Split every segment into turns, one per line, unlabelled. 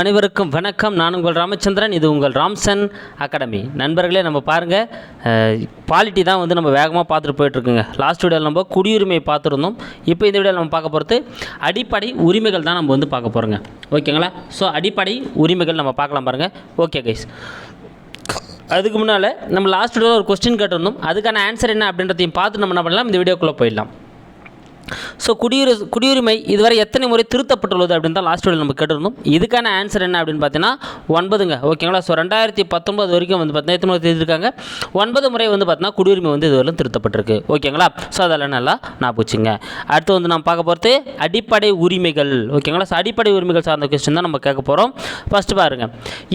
அனைவருக்கும் வணக்கம். நான் உங்கள் ராமச்சந்திரன் இது உங்கள் ராம்சன் அகாடமி. நண்பர்களே நம்ம பாருங்கள் குவாலிட்டி தான் வந்து நம்ம வேகமாக பார்த்துட்டு போயிட்டுருக்குங்க. லாஸ்ட் வீடியோவில் நம்ம குடியுரிமை பார்த்துருந்தோம். இப்போ இந்த வீடியோவில் நம்ம பார்க்க போகிறது அடிப்படை உரிமைகள் தான் நம்ம வந்து பார்க்க போகிறோங்க ஓகேங்களா? ஸோ அடிப்படை உரிமைகள் நம்ம பார்க்கலாம் பாருங்கள் ஓகே கைஸ் அதுக்கு முன்னால் நம்ம லாஸ்ட் வீடியோவில் ஒரு கொஸ்டின் கேட்டிருந்தோம். அதுக்கான ஆன்சர் என்ன அப்படின்றதையும் பார்த்து நம்ம என்ன பண்ணலாம்? இந்த வீடியோக்குள்ளே போயிடலாம். ஸோ குடியுரி குடியுரிமை இதுவரை எத்தனை முறை திருத்தப்பட்டுள்ளது அப்படின்னு தான் லாஸ்ட் வீடியோ நம்ம கேட்டிருந்தோம். இதுக்கான ஆன்சர் என்ன அப்படின்னு பார்த்தீங்கன்னா ஒன்பதுங்க. ஓகேங்களா ஸோ ரெண்டாயிரத்தி பத்தொன்பது வரைக்கும் வந்து பார்த்தீங்கன்னா எத்தனை முறை திருத்திருக்காங்க? ஒன்பது முறை வந்து பார்த்தீங்கன்னா குடியுரிமை வந்து இதுவரையும் திருத்தப்பட்டிருக்கு. ஓகேங்களா ஸோ அதெல்லாம் நல்லா நான் போச்சுங்க. அடுத்து வந்து நம்ம பார்க்க போகிறது அடிப்படை உரிமைகள். ஓகேங்களா ஸோ அடிப்படை உரிமைகள் சார்ந்த கொஸ்டின் தான் நம்ம கேட்க போகிறோம் ஃபஸ்ட்டு பாருங்கள்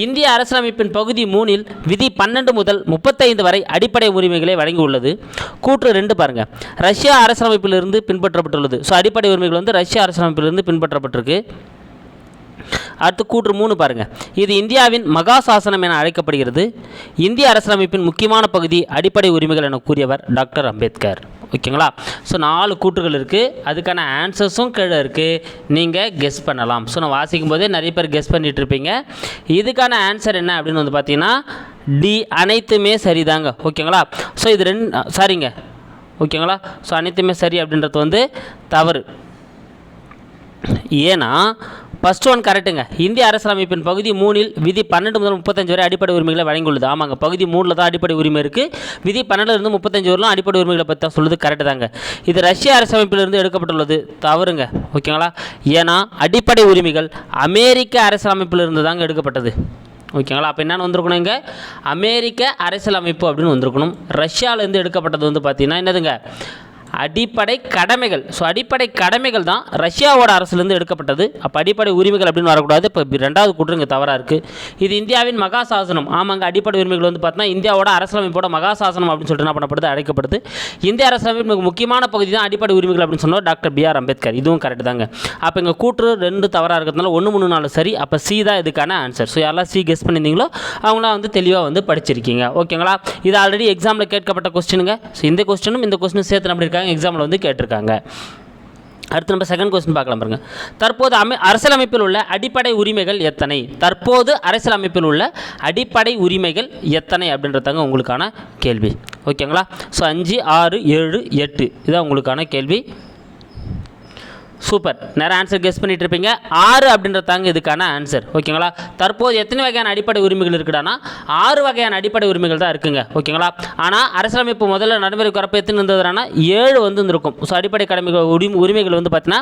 இந்திய அரசியலமைப்பின் பகுதி மூணில் விதி பன்னெண்டு முதல் முப்பத்தைந்து வரை அடிப்படை உரிமைகளை வழங்கியுள்ளது. கூற்று ரெண்டு பாருங்கள் ரஷ்யா அரசியலமைப்பிலிருந்து பின்பற்றப்பட்டுள்ளது ஸோ அடிப்படை உரிமைகள் வந்து ரஷ்ய அரசியலமைப்பிலிருந்து பின்பற்றப்பட்டிருக்கு. அடுத்து கூற்று மூணு பாருங்கள் இது இந்தியாவின் மகா சாசனம் என அழைக்கப்படுகிறது. இந்திய அரசியலமைப்பின் முக்கியமான பகுதி அடிப்படை உரிமைகள் என கூறியவர் டாக்டர் அம்பேத்கர். ஓகேங்களா? ஸோ நாலு கூற்றுகள் இருக்குது அதுக்கான ஆன்சர்ஸும் கீழே இருக்குது நீங்கள் கெஸ் பண்ணலாம். ஸோ நான் வாசிக்கும் போதே நிறைய பேர் கெஸ் பண்ணிட்டு இருப்பீங்க. இதுக்கான ஆன்சர் என்ன அப்படின்னு வந்து பார்த்தீங்கன்னா டி அனைத்துமே சரிதாங்க. ஓகேங்களா? ஸோ இது ரெண்டு சாரிங்க ஓகேங்களா? ஸோ அனைத்துமே சரி அப்படின்றது வந்து தவறு. ஏன்னா ஃபஸ்ட் ஒன் கரெக்டுங்க இந்திய அரசியலமைப்பின் பகுதி மூணில் விதி பன்னெண்டு முதல் முப்பத்தஞ்சு வரை அடிப்படை உரிமைகளை வழங்கியுள்ளது. ஆமாங்க பகுதி மூணில் தான் அடிப்படை உரிமை இருக்குது விதி பன்னெண்டுலேருந்து முப்பத்தஞ்சு வரலாம் அடிப்படை உரிமைகளை பற்றி தான் சொல்லுது கரெக்டு தாங்க. இது ரஷ்ய அரசியலமைப்பிலிருந்து எடுக்கப்பட்டுள்ளது தவறுங்க. ஓகேங்களா? ஏன்னா அடிப்படை உரிமைகள் அமெரிக்க அரசியலமைப்பிலிருந்து தாங்க எடுக்கப்பட்டது. ஓகேங்களா? அப்போ என்னென்னு வந்திருக்கணும் இங்கே? அமெரிக்க அரசியலமைப்பு அப்படின்னு வந்திருக்கணும். ரஷ்யாவிலேருந்து எடுக்கப்பட்டது வந்து பார்த்திங்கன்னா என்னதுங்க? அடிப்படை கடமைகள். ஸோ அடிப்படை கடமைகள் தான் ரஷ்யாவோட அரசுலேருந்து எடுக்கப்பட்டது. அப்போ அடிப்படை உரிமைகள் அப்படின்னு வரக்கூடாது. இப்போ ரெண்டாவது கூற்று இங்கே தவறாக இருக்குது இது இந்தியாவின் மகாசாசனம். ஆமாங்க அடிப்படை உரிமைகள் வந்து பார்த்தீங்கன்னா இந்தியாவோட அரசியலமைப்போட மகாசாசனம் அப்படின்னு சொல்லிட்டு என்ன பண்ணப்படுது? அழைக்கப்படுது. இந்திய அரசியலமைப்பு முக்கியமான பகுதி தான் அடிப்படை உரிமைகள் அப்படின்னு சொன்னோம் டாக்டர் பிஆர் அம்பேத்கர். இதுவும் கரெக்ட் தாங்க. அப்போ இங்கே கூற்று ரெண்டு தவறாக இருக்கிறதுனால ஒன்று மூணு நாலு சரி. அப்போ சி தான் இதுக்கான ஆன்சர் ஸோ யாரெல்லாம் சி கெஸ் பண்ணியிருந்தீங்களோ அவங்களாம் வந்து தெளிவாக வந்து படிச்சிருக்கீங்க. ஓகேங்களா இது ஆல்ரெடி எக்ஸாமில் கேட்கப்பட்ட கொஸ்டினுங்க ஸோ இந்த கொஸ்டினும் இந்த கொஸ்டினும் சேர்த்து நம்பியிருக்காங்க இருக்காங்க எக்ஸாமில் வந்து கேட்டிருக்காங்க. அடுத்து நம்ம செகண்ட் கொஸ்டின் பார்க்கலாம் பாருங்க. தற்போது அமை அரசியலமைப்பில் உள்ள அடிப்படை உரிமைகள் எத்தனை? தற்போது அரசியலமைப்பில் உள்ள அடிப்படை உரிமைகள் எத்தனை அப்படின்றதாங்க உங்களுக்கான கேள்வி. ஓகேங்களா? ஸோ அஞ்சு ஆறு ஏழு எட்டு. இதுதான் உங்களுக்கான கேள்வி. சூப்பர். நிறைய ஆன்சர் கெஸ் பண்ணிட்டு இருப்பீங்க ஆறு அப்படின்றதாங்க இதுக்கான ஆன்சர் ஓகேங்களா? தற்போது எத்தனை வகையான அடிப்படை உரிமைகள் இருக்குடானா ஆறு வகையான அடிப்படை உரிமைகள் தான் இருக்குங்க. ஓகேங்களா? ஆனால் அரசியலமைப்பு முதல்ல நடைமுறைக்கு வரப்போ எத்தனை இருந்ததுனா ஏழு வந்து இருந்திருக்கும். ஸோ அடிப்படை கடமைகள் உரிமை உரிமைகள் வந்து பார்த்தீங்கன்னா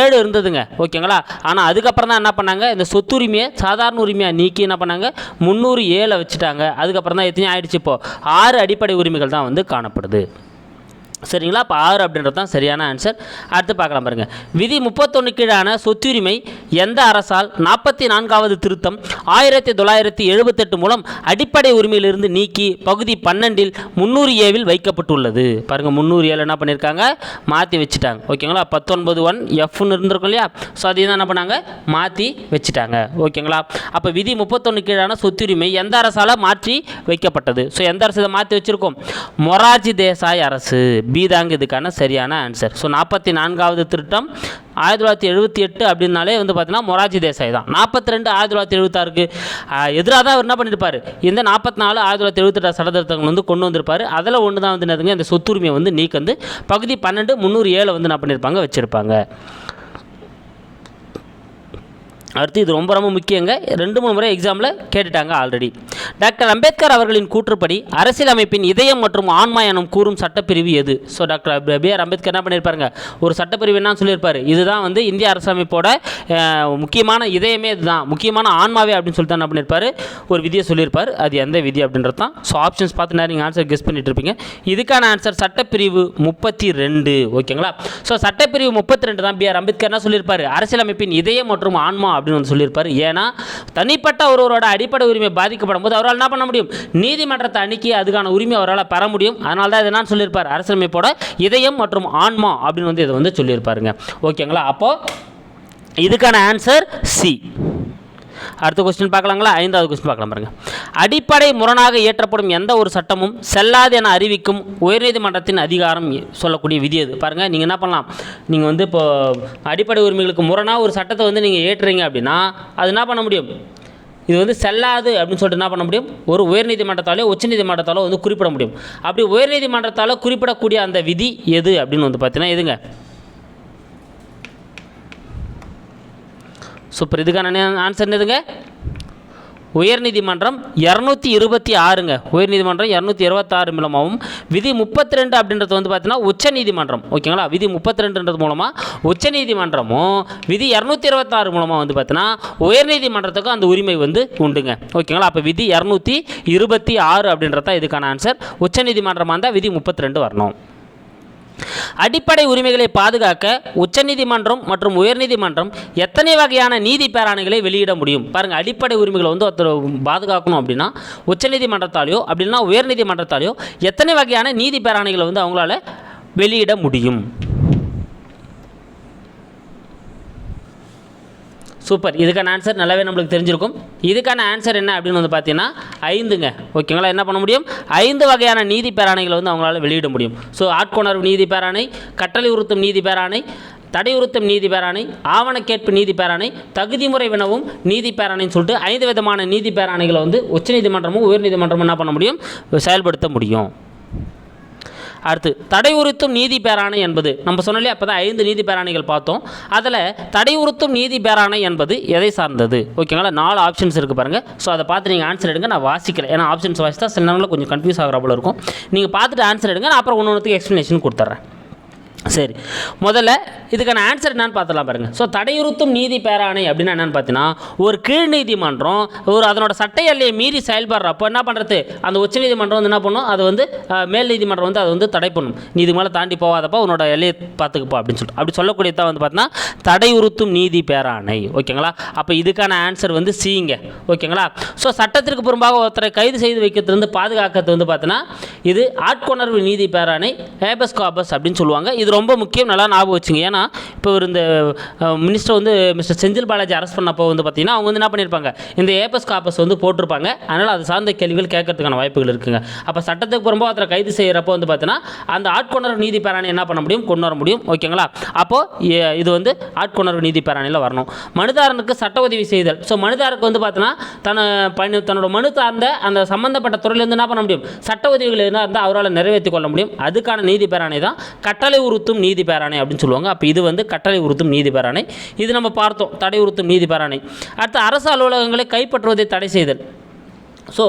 ஏழு இருந்ததுங்க. ஓகேங்களா? ஆனால் அதுக்கப்புறம் தான் என்ன பண்ணாங்க? இந்த சொத்துரிமையை சாதாரண உரிமையாக நீக்கி என்ன பண்ணாங்க? முந்நூறு ஏழை வச்சுட்டாங்க. அதுக்கப்புறம் தான் எத்தனை ஆயிடுச்சு இப்போது ஆறு அடிப்படை உரிமைகள் தான் வந்து காணப்படுது. சரிங்களா? அப்போ ஆறு அப்படின்றது தான் சரியான ஆன்சர் அடுத்து பார்க்கலாம் பாருங்கள் விதி முப்பத்தொன்று கீழான சொத்துரிமை எந்த அரசால் நாற்பத்தி நான்காவது திருத்தம் ஆயிரத்தி தொள்ளாயிரத்தி எழுபத்தெட்டு மூலம் அடிப்படை உரிமையிலிருந்து நீக்கி பகுதி பன்னெண்டில் முந்நூறு ஏவில் வைக்கப்பட்டுள்ளது. பாருங்கள் முந்நூறு ஏழு என்ன பண்ணியிருக்காங்க மாற்றி வச்சுட்டாங்க. ஓகேங்களா? பத்தொன்பது ஒன் எஃப்னு இருந்திருக்கும் இல்லையா? ஸோ அதையும் தான் என்ன பண்ணாங்க? மாற்றி வச்சுட்டாங்க. ஓகேங்களா? அப்போ விதி முப்பத்தொன்று கீழான சொத்துரிமை எந்த அரசால் மாற்றி வைக்கப்பட்டது? ஸோ எந்த அரசு இதை மாற்றி வச்சுருக்கோம்? மொரார்ஜி தேசாய் அரசு. பி தாங்க இதுக்கான சரியான ஆன்சர் ஸோ நாற்பத்தி நான்காவது திருட்டம் ஆயிரத்தி தொள்ளாயிரத்தி எழுபத்தி எட்டு அப்படின்னாலே வந்து பார்த்தீங்கன்னா மொராஜி தேசாய் தான். நாற்பத்தி ரெண்டு ஆயிரத்தி தொள்ளாயிரத்தி எழுபத்தாறுக்கு எதிராக தான் அவர் என்ன பண்ணியிருப்பார் இந்த நாற்பத்தி நாலு ஆயிரத்தி தொள்ளாயிரத்தி எழுபத்தெட்டு சட்டத்திருத்தங்கள் வந்து கொண்டு வந்திருப்பார். அதில் ஒன்று தான் வந்து என்னதுங்க இந்த சொத்துரிமையை வந்து நீக்கு வந்து பகுதி பன்னெண்டு முந்நூறு ஏழை வந்து என்ன பண்ணியிருப்பாங்க வச்சுருப்பாங்க. அடுத்து இது ரொம்ப ரொம்ப முக்கியங்க. ரெண்டு மூணு முறை எக்ஸாமில் கேட்டுட்டாங்க ஆல்ரெடி டாக்டர் அம்பேத்கர் அவர்களின் கூற்றுப்படி அரசியலமைப்பின் இதயம் மற்றும் ஆன்மா எனும் கூறும் சட்டப்பிரிவு எது? So doctor B R. Ambedkar என்ன பண்ணியிருப்பாருங்க ஒரு சட்டப்பிரிவு என்ன சொல்லியிருப்பார். இதுதான் வந்து இந்திய அரசியலமைப்போட முக்கியமான இதயமே இதுதான். முக்கியமான ஆன்மாவே அப்படின்னு சொல்லிட்டு என்ன பண்ணியிருப்பார் ஒரு விதியை சொல்லியிருப்பார். அது எந்த விதி அப்படின்றது தான். ஸோ ஆப்ஷன்ஸ் பார்த்து நேரம் நீங்கள் ஆன்சர் கெஸ் பண்ணிட்டு இருப்பீங்க. இதுக்கான ஆன்சர் சட்டப்பிரிவு முப்பத்தி ரெண்டு ஓகேங்களா? ஸோ சட்டப்பிரிவு முப்பத்தி ரெண்டு தான் பி. ஆர். அம்பேத்கர் என்ன சொல்லியிருப்பார்? அரசியலமைப்பின் இதயம் மற்றும் ஆன்மா அப்படின்னு வந்து சொல்லியிருப்பார். ஏன்னா தனிப்பட்ட ஒருவரோட அடிப்படை உரிமை பாதிக்கப்படும் போது அவரால் என்ன பண்ண முடியும்? நீதிமன்றத்தை அணுக்கி அதுக்கான உரிமை அவரால் பெற முடியும். அதனால தான் இதை சொல்லியிருப்பார். அரசியலமைப்போட இதயம் மற்றும் ஆன்மா அப்படின்னு வந்து இதை வந்து சொல்லியிருப்பாருங்க. ஓகேங்களா? அப்போது இதுக்கான ஆன்சர் சி அடுத்த கொஸ்டின் பார்க்கலாங்களா? ஐந்தாவது கொஸ்டின் பார்க்கலாம் பாருங்கள் அடிப்படை முரணாக இயற்றப்படும் எந்த ஒரு சட்டமும் செல்லாது என அறிவிக்கும் உயர்நீதிமன்றத்தின் அதிகாரம் சொல்லக்கூடிய விதி அது. பாருங்கள் நீங்கள் என்ன பண்ணலாம்? நீங்கள் வந்து இப்போ அடிப்படை உரிமைகளுக்கு முரணாக ஒரு சட்டத்தை வந்து நீங்கள் ஏற்றுறீங்க அப்படின்னா அது என்ன பண்ண முடியும்? இது வந்து செல்லாது அப்படின்னு சொல்லிட்டு என்ன பண்ண முடியும்? ஒரு உயர்நீதிமன்றத்தாலோ உச்சநீதிமன்றத்தாலோ வந்து குறிப்பிட முடியும். அப்படி உயர்நீதிமன்றத்தால் குறிப்பிடக்கூடிய அந்த விதி எது அப்படின்னு வந்து பார்த்தீங்கன்னா எதுங்க? சூப்பர். இதுக்கான ஆன்சர் என்னதுங்க? உயர்நீதிமன்றம் இரநூத்தி இருபத்தி ஆறுங்க. உயர்நீதிமன்றம் இரநூத்தி இருபத்தாறு மூலமாகவும் விதி முப்பத்தி ரெண்டு அப்படின்றது வந்து பார்த்தீங்கன்னா உச்சநீதிமன்றம். ஓகேங்களா? விதி முப்பத்தி ரெண்டுன்றது மூலமாக உச்சநீதிமன்றமும் விதி இரநூத்தி இருபத்தாறு மூலமாக வந்து பார்த்தீங்கன்னா உயர்நீதிமன்றத்துக்கும் அந்த உரிமை வந்து உண்டுங்க. ஓகேங்களா? அப்போ விதி இரநூத்தி இருபத்தி ஆறு அப்படின்றது தான் இதுக்கான ஆன்சர் உச்சநீதிமன்றமாக இருந்தால் விதி முப்பத்தி ரெண்டு வரணும். அடிப்படை உரிமைகளை பாதுகாக்க உச்சநீதிமன்றம் மற்றும் உயர்நீதிமன்றம் எத்தனை வகையான நீதி பேராணைகளை வெளியிட முடியும்? பாருங்கள் அடிப்படை உரிமைகளை வந்து ஒருத்தர் பாதுகாக்கணும் அப்படின்னா உச்சநீதிமன்றத்தாலேயோ அப்படின்னா உயர்நீதிமன்றத்தாலேயோ எத்தனை வகையான நீதி பேராணைகளை வந்து அவங்களால வெளியிட முடியும்? சூப்பர். இதுக்கான ஆன்சர் நல்லாவே நம்மளுக்கு தெரிஞ்சிருக்கும். இதுக்கான ஆன்சர் என்ன அப்படின்னு வந்து பார்த்தீங்கன்னா ஐந்துங்க. ஓகேங்களா என்ன பண்ண முடியும்? ஐந்து வகையான நீதி பேராணைகளை வந்து அவங்களால வெளியிட முடியும். ஸோ ஆட்கொணர்வு நீதி பேராணை கட்டளை உறுத்தும் நீதி பேராணை தடை உறுத்தும் நீதி பேராணை ஆவணக்கேட்பு நீதி பேராணை தகுதிமுறை வினவும் நீதி பேராணைன்னு சொல்லிட்டு ஐந்து விதமான நீதி பேராணைகளை வந்து உச்சநீதிமன்றமும் உயர்நீதிமன்றமும் என்ன பண்ண முடியும்? செயல்படுத்த முடியும். அடுத்து தடை உறுத்தும் நீதி பேராணை என்பது. நம்ம சொன்னாலே அப்போ தான் ஐந்து நீதி பேராணைகள் பார்த்தோம். அதில் தடை உறுத்தும் நீதி பேராணை என்பது எதை சார்ந்தது? ஓகேங்களா? நாலு ஆப்ஷன்ஸ் இருக்குது பாருங்கள் ஸோ அதை பார்த்து நீங்கள் ஆன்சர் எடுங்க. நான் வாசிக்கிறேன் ஏன்னா ஆப்ஷன்ஸ் வாசித்தா சில நேரங்களில் கொஞ்சம் கன்ஃபியூஸ் ஆகிற போல இருக்கும். நீங்கள் பார்த்துட்டு ஆன்சர் எடுங்க. நான் அப்புறம் ஒன்று ஒன்றுத்துக்கு எக்ஸ்ப்ளனேஷன் கொடுத்துட்றேன் சரி. முதல்ல இதுக்கான ஆன்சர் என்னன்னு பார்த்தலாம் பாருங்கள் ஸோ தடையுறுத்தும் நீதி பேராணை அப்படின்னா என்னென்னு பார்த்தீங்கன்னா ஒரு கீழ் நீதிமன்றம் ஒரு அதனோட சட்ட எல்லையை மீறி செயல்படுறப்போ என்ன பண்ணுறது அந்த உச்ச நீதிமன்றம் வந்து என்ன பண்ணும்? அது வந்து மேல் நீதிமன்றம் வந்து அதை வந்து தடை பண்ணும். நீ இது மேலே தாண்டி போகாதப்போ உன்னோட எல்லையை பார்த்துக்குப்பா அப்படின்னு சொல்லிட்டு. அப்படி சொல்லக்கூடியதான் வந்து பார்த்தீங்கன்னா தடையுறுத்தும் நீதி பேராணை. ஓகேங்களா? அப்போ இதுக்கான ஆன்சர் வந்து சிங்க ஓகேங்களா? ஸோ சட்டத்திற்கு புறம்பாக ஒருத்தரை கைது செய்து வைக்கிறதுலேருந்து பாதுகாக்கிறது வந்து பார்த்தீங்கன்னா இது ஆட்கொணர்வு நீதி பேராணை ஹேபஸ் காபஸ் அப்படின்னு சொல்லுவாங்க. இது ரொம்ப முக்கியம் நல்லா ஞாபகம் வச்சுங்க. ஏன்னா இப்போ ஒரு இந்த மினிஸ்டர் வந்து மிஸ்டர் செந்தில் பாலாஜி அரெஸ்ட் பண்ணப்போ வந்து பார்த்தீங்கன்னா அவங்க வந்து என்ன பண்ணியிருப்பாங்க இந்த ஏபஸ் காப்பஸ் வந்து போட்டிருப்பாங்க. அதனால் அது சார்ந்த கேள்விகள் கேட்கறதுக்கான வாய்ப்புகள் இருக்குங்க. அப்போ சட்டத்துக்கு புறம்போ அதில் கைது செய்கிறப்போ வந்து பார்த்தீங்கன்னா அந்த ஆட்கொணர்வு நீதி பேராணை என்ன பண்ண முடியும்? கொண்டு வர முடியும். ஓகேங்களா? அப்போது இது வந்து ஆட்கொணர்வு நீதி பேராணையில் வரணும். மனுதாரனுக்கு சட்ட உதவி செய்தல். ஸோ மனுதாருக்கு வந்து பார்த்தீங்கன்னா தன பயணி தன்னோட மனு சார்ந்த அந்த சம்மந்தப்பட்ட துறையிலேருந்து என்ன பண்ண முடியும்? சட்ட உதவிகள் என்ன இருந்தால் அவரால் நிறைவேற்றி கொள்ள முடியும். அதுக்கான நீதி பேராணி தான் கட்டளை உறுத்தும் நீதி பேராணை அப்படின்னு சொல்லுவாங்க. அப்போ இது வந்து கட்டளை உறுத்தும் நீதி பேராணை. இது நம்ம பார்த்தோம். தடை உறுத்தும் நீதி பேராணை. அடுத்து அரசு அலுவலகங்களை கைப்பற்றுவதை தடை செய்தல். ஸோ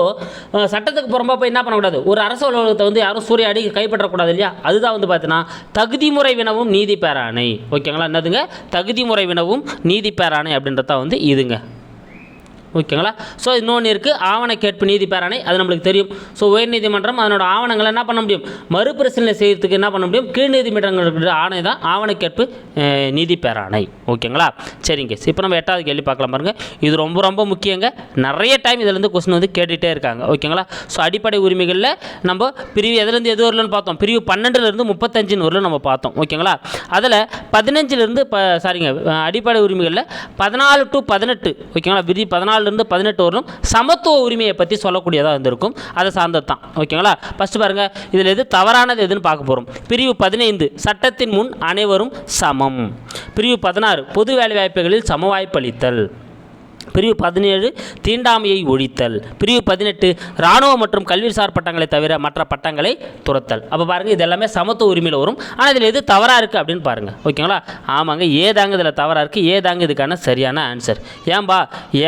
சட்டத்துக்கு புறம்பா போய் என்ன பண்ணக்கூடாது? ஒரு அரசு அலுவலகத்தை வந்து யாரும் சூரிய அடி கைப்பற்றக்கூடாது இல்லையா? அதுதான் வந்து பார்த்தீங்கன்னா தகுதிமுறை வினவும் நீதி பேராணை. ஓகேங்களா? என்னதுங்க? தகுதி முறை வினவும் நீதி பேராணை அப்படின்றத வந்து இதுங்க. ஓகேங்களா? ஸோ இன்னொன்று இருக்குது ஆவண கேட்பு நீதி பேராணை அது நம்மளுக்கு தெரியும். ஸோ உயர்நீதிமன்றம் அதனோட ஆவணங்களை என்ன பண்ண முடியும்? மறுபரிசீலனை செய்கிறதுக்கு என்ன பண்ண முடியும்? கீழ் நீதிமன்றங்களுக்கு ஆணை தான் ஆவண கேட்பு நீதி பேராணை. ஓகேங்களா? சரிங்க. இப்போ நம்ம எட்டாவது கேள்வி பார்க்கலாம் பாருங்க. இது ரொம்ப ரொம்ப முக்கியங்க. நிறைய டைம் இதுலேருந்து கொஸ்டின் வந்து கேட்டுகிட்டே இருக்காங்க. ஓகேங்களா? ஸோ அடிப்படை உரிமைகளில் நம்ம பிரிவு எதுலேருந்து எது வரலன்னு பார்த்தோம். பிரிவு பன்னெண்டுலேருந்து முப்பத்தஞ்சுன்னு வரலும் நம்ம பார்த்தோம். ஓகேங்களா? அதில் பதினஞ்சுலேருந்து ப சாரிங்க அடிப்படை உரிமைகளில் பதினாலு டு பதினெட்டு ஓகேங்களா? விதி பதினாலுலேருந்து பதினெட்டு வரலும் சமத்துவ உரிமையை பற்றி சொல்லக்கூடியதாக இருந்திருக்கும். அதை சார்ந்தது தான் ஓகேங்களா? ஃபஸ்ட்டு பாருங்கள் இதில் எது தவறானது எதுன்னு பார்க்க போகிறோம் பிரிவு பதினைந்து சட்டத்தின் முன் அனைவரும் சமம். பிரிவு பதினாறு பொது வேலைவாய்ப்புகளில் சமவாய்ப்பளித்தல். பிரிவு பதினேழு தீண்டாமையை ஒழித்தல். பிரிவு பதினெட்டு இராணுவ மற்றும் கல்விசார் பட்டங்களை தவிர மற்ற பட்டங்களை துரத்தல். அப்போ பாருங்கள் இது எல்லாமே சமத்துவ உரிமையில் வரும். ஆனால் இதில் எது தவறாக இருக்குது அப்படின்னு பாருங்கள் ஓகேங்களா? ஆமாங்க ஏதாங்க இதில் தவறாக இருக்குது ஏதாங்க இதுக்கான சரியான ஆன்சர் ஏன்பா?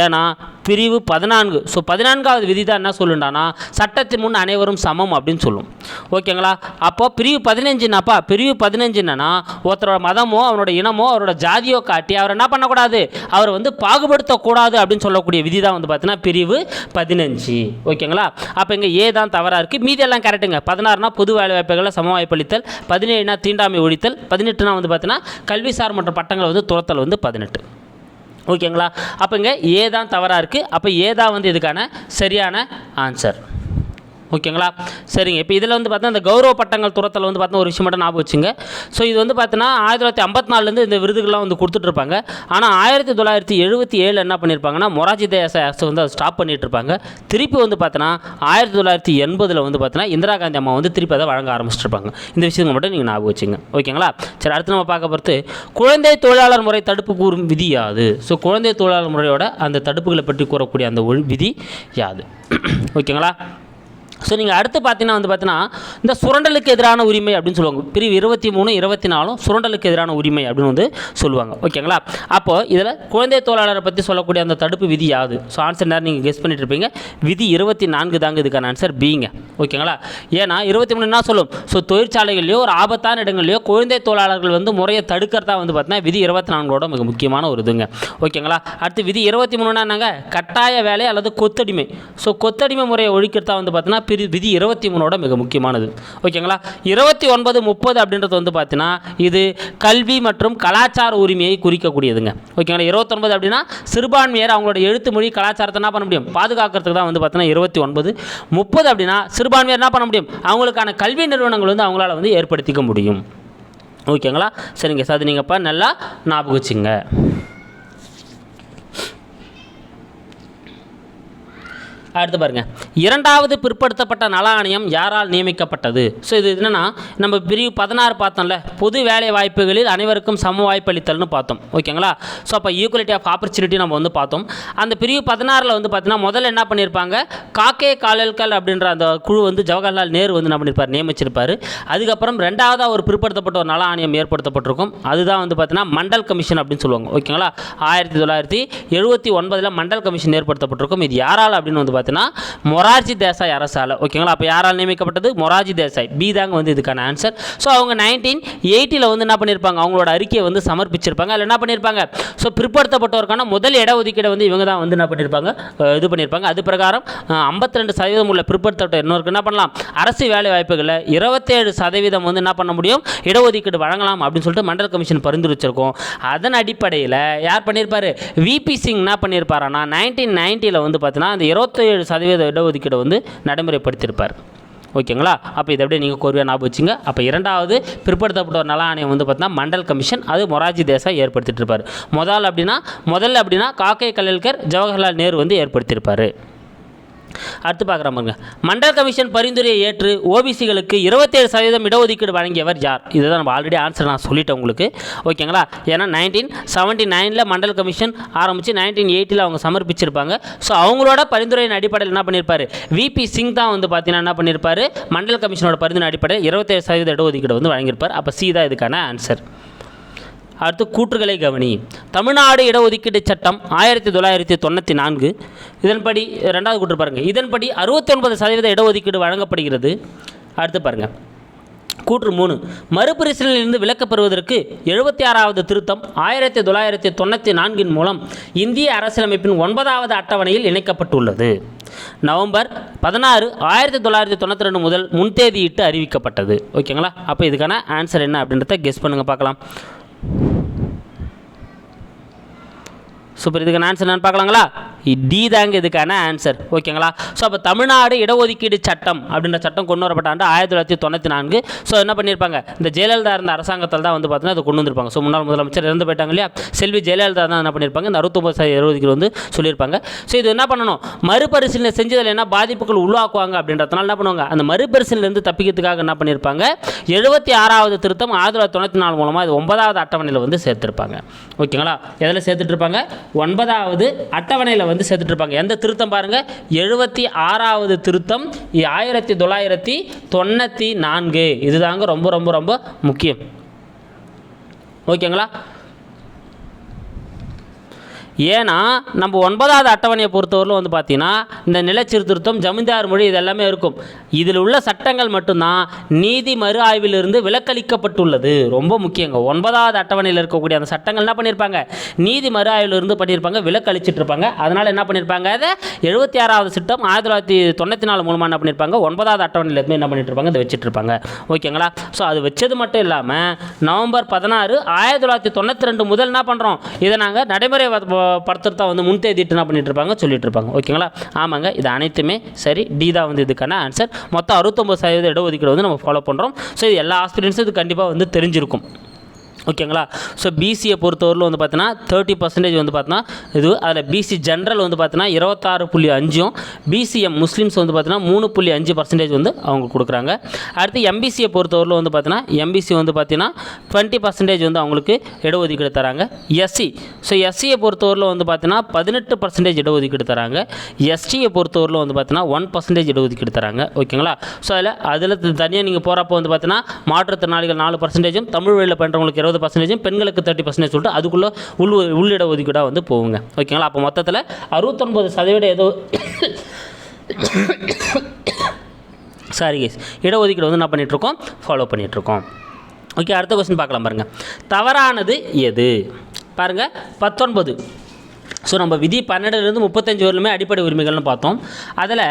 ஏன்னா பிரிவு பதினான்கு. ஸோ பதினான்காவது விதி தான் என்ன சொல்லுண்டானா சட்டத்தின் முன் அனைவரும் சமம் அப்படின்னு சொல்லும். ஓகேங்களா? அப்போ பிரிவு பதினஞ்சுனாப்பா பிரிவு பதினஞ்சு என்னன்னா ஒருத்தரோட மதமோ அவனோட இனமோ அவரோட ஜாதியோ காட்டி அவர் என்ன பண்ணக்கூடாது? அவரை வந்து பாகுபடுத்தக்கூடாது அப்படின்னு சொல்லக்கூடிய விதி தான் வந்து பார்த்தீங்கன்னா பிரிவு பதினஞ்சு. ஓகேங்களா? அப்போ இங்கே ஏ தான் தவறாக இருக்குது மீதி எல்லாம் கரெக்டுங்க பதினாறுனா பொது வேலை வாய்ப்புகளை சம வாய்ப்பளித்தல் பதினேழுனா தீண்டாமை ஒழித்தல் பதினெட்டுனா வந்து பார்த்தீங்கன்னா கல்விசார் மற்றும் பட்டங்களை வந்து துரத்தல் வந்து பதினெட்டு. ஓகேங்களா? அப்போ இங்கே ஏ தான் தவறாக இருக்குது அப்போ ஏ தான் வந்து இதுக்கான சரியான ஆன்சர் ஓகேங்களா? சரிங்க. இப்போ இதில் வந்து பார்த்தா இந்த கௌரவ பட்டங்கள் துரத்தில் வந்து பார்த்தா ஒரு விஷயம் மட்டும் ஞாபகம் வச்சுங்க. ஸோ இது வந்து பார்த்தீங்கன்னா ஆயிரத்தி தொள்ளாயிரத்தி ஐம்பத்தி நாலுலேருந்து இந்த விருதுகள்லாம் வந்து கொடுத்துட்ருப்பாங்க. ஆனால் ஆயிரத்தி தொள்ளாயிரத்தி எழுபத்தி ஏழு என்ன பண்ணியிருப்பாங்கன்னா மொராஜி தேசாய் அரசு வந்து அதை ஸ்டாப் பண்ணிட்டு இருப்பாங்க திருப்பி வந்து பார்த்தோன்னா ஆயிரத்தி தொள்ளாயிரத்தி எண்பதில் வந்து பார்த்தீங்கன்னா இந்திரா காந்தி அம்மா வந்து திருப்பி அதை வழங்க ஆரம்பிச்சிருப்பாங்க இந்த விஷயங்கள் மட்டும் நீங்கள் ஞாபகம் வச்சுங்க. ஓகேங்களா? சரி அடுத்து நம்ம பார்க்க பொறுத்து குழந்தை தொழிலாளர் முறை தடுப்பு கூறும் விதி யாது? ஸோ குழந்தை தொழிலாளர் முறையோட அந்த தடுப்புகளை பற்றி கூறக்கூடிய அந்த விதி யாது? ஓகேங்களா? ஸோ நீங்கள் அடுத்து பார்த்தீங்கன்னா வந்து பார்த்தீங்கன்னா இந்த சுரண்டலுக்கு எதிரான உரிமை அப்படின்னு சொல்லுவாங்க. பிரிவு இருபத்தி மூணு இருபத்தி நாலும் சுரண்டலுக்கு எதிரான உரிமை அப்படின்னு வந்து சொல்லுவாங்க. ஓகேங்களா அப்போ இதில் குழந்தை தொழிலாளரை பற்றி சொல்லக்கூடிய அந்த தடுப்பு விதி யாது? ஸோ ஆன்சர் நேரம் நீங்கள் கெஸ் பண்ணிட்டு இருப்பீங்க. விதி இருபத்தி நான்கு தாங்க இதுக்கான ஆன்சர் பிங்க ஓகேங்களா ஏன்னா இருபத்தி மூணு என்ன சொல்லும்? ஸோ தொழிற்சாலைகள்லையோ ஒரு ஆபத்தான இடங்கள்லையோ குழந்தை தொழிலாளர்கள் வந்து முறையை தடுக்கிறதா வந்து பார்த்தீங்கன்னா விதி இருபத்தி நான்கோட மிக முக்கியமான ஒரு இதுங்க. ஓகேங்களா அடுத்து விதி இருபத்தி மூணுன்னா என்னங்க? கட்டாய வேலை அல்லது கொத்தடிமை. ஸோ கொத்தடிமை முறையை ஒழிக்கிறதா வந்து பார்த்தீங்கன்னா பிரி விதி இருபத்தி மூணோட மிக முக்கியமானது. ஓகேங்களா? இருபத்தி ஒன்பது முப்பது அப்படின்றது வந்து பார்த்தீங்கன்னா இது கல்வி மற்றும் கலாச்சார உரிமையை குறிக்கக்கூடியதுங்க. ஓகேங்களா? இருபத்தொன்பது அப்படின்னா சிறுபான்மையர் அவங்களோட எழுத்து மொழி கலாச்சாரத்தை என்ன பண்ண முடியும்? பாதுகாக்கிறதுக்கு தான் வந்து பார்த்தீங்கன்னா இருபத்தி ஒன்பது. முப்பது அப்படின்னா சிறுபான்மையர் என்ன பண்ண முடியும்? அவங்களுக்கான கல்வி நிறுவனங்கள் வந்து அவங்களால வந்து ஏற்படுத்திக்க முடியும். ஓகேங்களா? சரிங்க. சார் அது நீங்கள்ப்பா நல்லா ஞாபகம் வச்சுங்க. அடுத்து பாருங்கள் இரண்டாவது பிற்படுத்தப்பட்ட நல ஆணையம் யாரால் நியமிக்கப்பட்டது? ஸோ இது என்னென்னா நம்ம பிரிவு பதினாறு பார்த்தோம்ல பொது வேலை வாய்ப்புகளில் அனைவருக்கும் சம வாய்ப்பு அளித்தல்னு பார்த்தோம். ஓகேங்களா ஸோ அப்போ ஈக்குவலிட்டி ஆஃப் ஆப்பர்ச்சுனிட்டி நம்ம வந்து பார்த்தோம். அந்த பிரிவு பதினாறில் வந்து பார்த்தீங்கன்னா முதல்ல என்ன பண்ணியிருப்பாங்க காக்கே காலல்கள் அப்படின்ற அந்த குழு வந்து ஜவஹர்லால் நேரு வந்து என்ன பண்ணியிருப்பார் நியமிச்சிருப்பார். அதுக்கப்புறம் ரெண்டாவதாக ஒரு பிற்படுத்தப்பட்ட ஒரு நல ஆணையம் ஏற்படுத்தப்பட்டிருக்கும். அதுதான் வந்து பார்த்தீங்கன்னா மண்டல் கமிஷன் அப்படின்னு சொல்லுவாங்க. ஓகேங்களா ஆயிரத்தி தொள்ளாயிரத்தி எழுபத்தி ஒன்பதில் மண்டல் கமிஷன் ஏற்படுத்தப்பட்டிருக்கும். இது யாரால் அப்படின்னு வந்து பார்த்தீங்கன்னா மொரார்ஜி தேசாய் அரசால் ஓகேங்களா அப்போ யாரால் நியமிக்கப்பட்டது? மொரார்ஜி தேசாய். பி தாங்க வந்து இதுக்கான ஆன்சர் ஸோ அவங்க நைன்டீன் எயிட்டியில் வந்து என்ன பண்ணியிருப்பாங்க அவங்களோட அறிக்கையை வந்து சமர்ப்பிச்சிருப்பாங்க. அதில் என்ன பண்ணியிருப்பாங்க ஸோ பிற்படுத்தப்பட்டோருக்கான முதல் இடஒதுக்கீடை வந்து இவங்க தான் வந்து என்ன பண்ணியிருப்பாங்க இது பண்ணியிருப்பாங்க அது பிரகாரம் ஐம்பத்தி ரெண்டு சதவீதம் உள்ள பிற்படுத்தப்பட்ட இன்னொருக்கு என்ன பண்ணலாம்? அரசு வேலை வாய்ப்புகளில் இருபத்தேழு சதவீதம் வந்து என்ன பண்ண முடியும்? இடஒதுக்கீடு வழங்கலாம் அப்படின்னு சொல்லிட்டு மண்டல் கமிஷன் பரிந்துரைச்சிருக்கோம் அதன் அடிப்படையில் யார் பண்ணியிருப்பார் விபி சிங் என்ன பண்ணியிருப்பாருன்னா நைன்டீன் நைன்ட்டியில் வந்து பார்த்தீங்கன்னா அந்த ஏழு சதவீத இடஒதுக்கீடு வந்து நடைமுறைப்படுத்தியிருப்பார். ஓகேங்களா? அப்போ இதை அப்படியே நீங்கள் கோர்வையாக ஞாபகம் வச்சுங்க. அப்போ இரண்டாவது பிற்படுத்தப்பட்ட ஒரு நல ஆணையம் வந்து பார்த்தீங்கன்னா மண்டல் கமிஷன் அது மொராஜி தேசாய் ஏற்படுத்திட்டு இருப்பார். முதல் அப்படின்னா முதல்ல அப்படின்னா காக்கை கலல்கர் ஜவஹர்லால் நேரு வந்து ஏற்படுத்தியிருப்பார். அடுத்து பார்க்குற பாருங்க. மண்டல் கமிஷன் பரிந்துரையை ஏற்று ஓபிசிகளுக்கு இருபத்தேழு சதவீதம் இடஒதுக்கீடு வழங்கியவர் யார்? இதுதான் நம்ம ஆல்ரெடி ஆன்சர் நான் சொல்லிட்டேன் உங்களுக்கு. ஓகேங்களா ஏன்னா நைன்டீன் செவன்ட்டி நைனில் மண்டல் கமிஷன் ஆரம்பித்து நைன்டீன் எயிட்டில் அவங்க சமர்ப்பிச்சிருப்பாங்க. ஸோ அவங்களோட பரிந்துரையின் அடிப்படையில் என்ன பண்ணியிருப்பார் விபி சிங் தான் வந்து பார்த்தீங்கன்னா என்ன பண்ணியிருப்பார் மண்டல் கமிஷனோட பரிந்துரை அடிப்படையில் இருபத்தேழு சதவீத இடஒதுக்கீடு வந்து வழங்கியிருப்பார். அப்போ சி தான் இதுக்கான ஆன்சர் அடுத்து கூற்றுகளை கவனி. தமிழ்நாடு இடஒதுக்கீடு சட்டம் ஆயிரத்தி தொள்ளாயிரத்தி தொண்ணூற்றி நான்கு. இதன்படி ரெண்டாவது கூற்று பாருங்கள் இதன்படி அறுபத்தொன்பது சதவீத இடஒதுக்கீடு வழங்கப்படுகிறது. அடுத்து பாருங்கள் கூற்று மூணு. மறுபரிசீலனையிலிருந்து விலக்கப் பெறுவதற்கு எழுபத்தி ஆறாவது திருத்தம் ஆயிரத்தி தொள்ளாயிரத்தி தொண்ணூற்றி நான்கின் மூலம் இந்திய அரசியலமைப்பின் ஒன்பதாவது அட்டவணையில் இணைக்கப்பட்டுள்ளது. நவம்பர் பதினாறு ஆயிரத்தி தொள்ளாயிரத்தி தொண்ணூற்றி ரெண்டு முதல் முன்தேதியிட்டு அறிவிக்கப்பட்டது. ஓகேங்களா? அப்போ இதுக்கான ஆன்சர் என்ன அப்படின்றத கெஸ் பண்ணுங்கள் பார்க்கலாம். சூப்பர் இதுக்கான ஆன்சர் என்னன்னு பார்க்கலாங்களா? டி தாங்க இதுக்கான ஆன்சர் ஓகேங்களா ஸோ அப்போ தமிழ்நாடு இடஒதுக்கீடு சட்டம் அப்படின்ற சட்டம் கொண்டு வரப்பட்ட ஆண்டு ஆயிரத்தி தொள்ளாயிரத்தி தொண்ணூற்றி நான்கு. ஸோ என்ன பண்ணியிருப்பாங்க இந்த ஜெயலலிதா இருந்த அரசாங்கத்தில் தான் வந்து பார்த்தீங்கன்னா அதை கொண்டு வந்திருப்பாங்க. ஸோ முன்னாள் முதலமைச்சர் இறந்து போயிட்டாங்க இல்லையா? செல்வி ஜெயலலிதா தான் என்ன பண்ணியிருப்பாங்க இந்த அறுபத்தொம்பது சதவீத இடஒதுக்கீடு வந்து சொல்லியிருப்பாங்க. ஸோ இது என்ன பண்ணணும்? மறுபரிசீலனை செஞ்சதில் என்ன பாதிப்புகள் உருவாக்குவாங்க அப்படின்றதுனால என்ன பண்ணுவாங்க? அந்த மறுபரிசீலனையிலிருந்து தப்பிக்கிறதுக்காக என்ன பண்ணியிருப்பாங்க எழுபத்தி ஆறாவது திருத்தம் ஆயிரத்தி தொள்ளாயிரத்தி தொண்ணூற்றி நாலு மூலமாக இது ஒன்பதாவது அட்டவணையில் வந்து சேர்த்துருப்பாங்க. ஓகேங்களா எதில் சேர்த்துட்டு இருப்பாங்க? ஒன்பதாவது அட்டவணையில் வந்து வந்து இருப்பாங்க எந்த திருத்தம் பாருங்கள் எழுபத்தி ஆறாவது திருத்தம் ஆயிரத்தி தொள்ளாயிரத்தி தொண்ணூற்றி நான்கு. இதுதாங்க ரொம்ப ரொம்ப ரொம்ப முக்கியம். ஓகேங்களா? ஏன்னா நம்ம ஒன்பதாவது அட்டவணையை பொறுத்தவரையிலும் வந்து பார்த்திங்கன்னா இந்த நிலச்சீர்திருத்தம் ஜமீன்தார் மொழி இது எல்லாமே இருக்கும். இதில் உள்ள சட்டங்கள் மட்டும்தான் நீதி மறு ஆய்விலிருந்து விலக்களிக்கப்பட்டுள்ளது. ரொம்ப முக்கியங்க. ஒன்பதாவது அட்டவணையில் இருக்கக்கூடிய அந்த சட்டங்கள் என்ன பண்ணியிருப்பாங்க நீதி மறு ஆய்விலிருந்து பண்ணியிருப்பாங்க விலக்களிச்சிட்டு இருப்பாங்க அதனால் என்ன பண்ணியிருப்பாங்க அதை எழுபத்தி ஆறாவது சட்டம் ஆயிரத்தி தொள்ளாயிரத்தி தொண்ணூற்றி நாலு மூலமாக என்ன பண்ணியிருப்பாங்க ஒன்பதாவது அட்டவணையில் இருந்து என்ன பண்ணிட்டு இருப்பாங்க இதை வச்சுட்டு இருப்பாங்க ஓகேங்களா? ஸோ அது வச்சது மட்டும் இல்லாமல் நவம்பர் பதினாறு ஆயிரத்தி தொள்ளாயிரத்தி தொண்ணூற்றி ரெண்டு முதல் என்ன பண்ணுறோம் இதை நாங்கள் நடைமுறை படத்தை வந்து முன்தேதிட்டு என்ன பண்ணிட்டு இருப்பாங்க சொல்லிட்டு இருப்பாங்க ஓகேங்களா? ஆமாங்க இது அனைத்துமே சரி டி தான் வந்து இதுக்கான ஆன்சர் மொத்தம் அறுபத்தொம்பது சதவீத இடஒதுக்கீடு வந்து நம்ம ஃபாலோ பண்ணுறோம் ஸோ இது எல்லா ஆஸ்பிரியன்ஸும் இது கண்டிப்பாக வந்து தெரிஞ்சிருக்கும். ஓகேங்களா? ஸோ பிசியை பொறுத்தவரையில் வந்து பார்த்தீங்கன்னா தேர்ட்டி பர்சன்டேஜ் வந்து பார்த்தீங்கன்னா இது அதில் பிசி ஜென்ரல் வந்து பார்த்தீங்கன்னா இருபத்தாறு புள்ளி அஞ்சும் பிசிஎம் முஸ்லீம்ஸ் வந்து பார்த்தீங்கன்னா மூணு புள்ளி அஞ்சு பர்சன்டேஜ் வந்து அவங்க கொடுக்குறாங்க. அடுத்து எம்பிசியை பொறுத்தவரையில் வந்து பார்த்தீங்கன்னா எம்பிசி வந்து பார்த்தீங்கன்னா டுவெண்ட்டி பர்சன்டேஜ் வந்து அவங்களுக்கு இடஒதுக்கீடு தராங்க. எஸ்சி ஸோ எஸ்சியை பொறுத்தவரையில் வந்து பார்த்தீங்கன்னா பதினெட்டு பர்சன்டேஜ் இடஒதுக்கீடு தராங்க. எஸ்டியை பொறுத்தவரையில் வந்து பார்த்தீங்கன்னா ஒன் பர்சன்டேஜ் இடஒதுக்கீடு தராங்க. ஓகேங்களா? ஸோ அதில் அதில் தனியாக நீங்கள் போகிறப்போ வந்து பார்த்தீங்கன்னா மாற்றுத்திறனாளிகள் நாலு பர்சன்டேஜும் தமிழ் வழியில் பண்ணுறவங்களுக்கு இருபது பர்சன்டேஜும் பெண்களுக்கு தேர்ட்டி பர்சன்டேஜ் சொல்லிட்டு அதுக்குள்ளே உள் உள்ளிட ஒதுக்கீடாக வந்து போகுங்க. ஓகேங்களா? அப்போ மொத்தத்தில் அறுபத்தொன்பது சதவீதம் ஏதோ சாரி கேஸ் இடஒதுக்கீடு வந்து என்ன பண்ணிகிட்ருக்கோம் ஃபாலோ பண்ணிகிட்ருக்கோம் ஓகே அடுத்த கொஸ்டின் பார்க்கலாம் பாருங்கள் தவறானது எது? பாருங்கள் பத்தொன்பது. ஸோ நம்ம விதி பன்னெண்டுலேருந்து முப்பத்தஞ்சு வரலுமே அடிப்படை உரிமைகள்னு பார்த்தோம். அதில்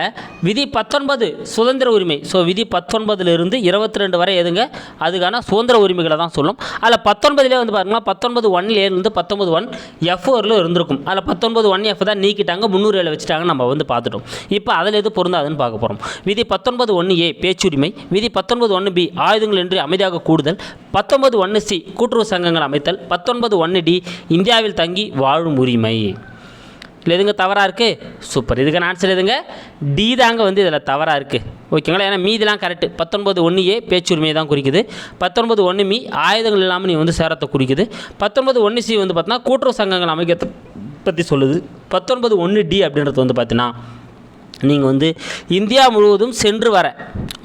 விதி பத்தொன்பது சுதந்திர உரிமை. ஸோ விதி பத்தொன்பதுலேருந்து இருபத்தி ரெண்டு வரை எதுங்க? அதுக்கான சுதந்திர உரிமைகளை தான் சொல்லும். அதில் பத்தொன்பதுலேயே வந்து பாருங்கன்னா பத்தொன்பது ஒன்லேருந்து பத்தொன்பது ஒன் எஃப் வரலும் இருந்திருக்கும். அதில் பத்தொன்பது ஒன் எஃப் தான் நீக்கிட்டாங்க முந்நூறு ஏழு வச்சுட்டாங்க நம்ம வந்து பார்த்துட்டோம். இப்போ அதில் எது பொருந்தாதுன்னு பார்க்க போகிறோம் விதி பத்தொன்பது ஒன்று ஏ பேச்சுரிமை. விதி பத்தொன்பது ஒன்று பி ஆயுதங்கள் என்று அமைதியாக கூடுதல். பத்தொன்பது ஒன்று சி கூட்டுறவு சங்கங்கள் அமைத்தல். பத்தொன்பது ஒன்று டி இந்தியாவில் தங்கி வாழும் உரிமை. இல்லை எதுங்க தவறாக இருக்குது சூப்பர் இதுக்கான ஆன்சர் எதுங்க? டி தாங்க வந்து இதில் தவறாக இருக்குது ஓகேங்களா ஏன்னா மீதிலாம் கரெக்டு பத்தொன்பது ஒன்று ஏ பேச்சுரிமையை தான் குறிக்குது. பத்தொன்பது ஒன்று மீ ஆயுதங்கள் இல்லாமல் நீ வந்து சேரத்தை குறிக்குது. பத்தொன்பது ஒன்று சி வந்து பார்த்தினா கூட்டுறவு சங்கங்கள் அமைக்கிறத பற்றி சொல்லுது. பத்தொன்பது ஒன்று டி அப்படின்றது வந்து பார்த்தீங்கன்னா நீங்கள் வந்து இந்தியா முழுவதும் சென்று வர.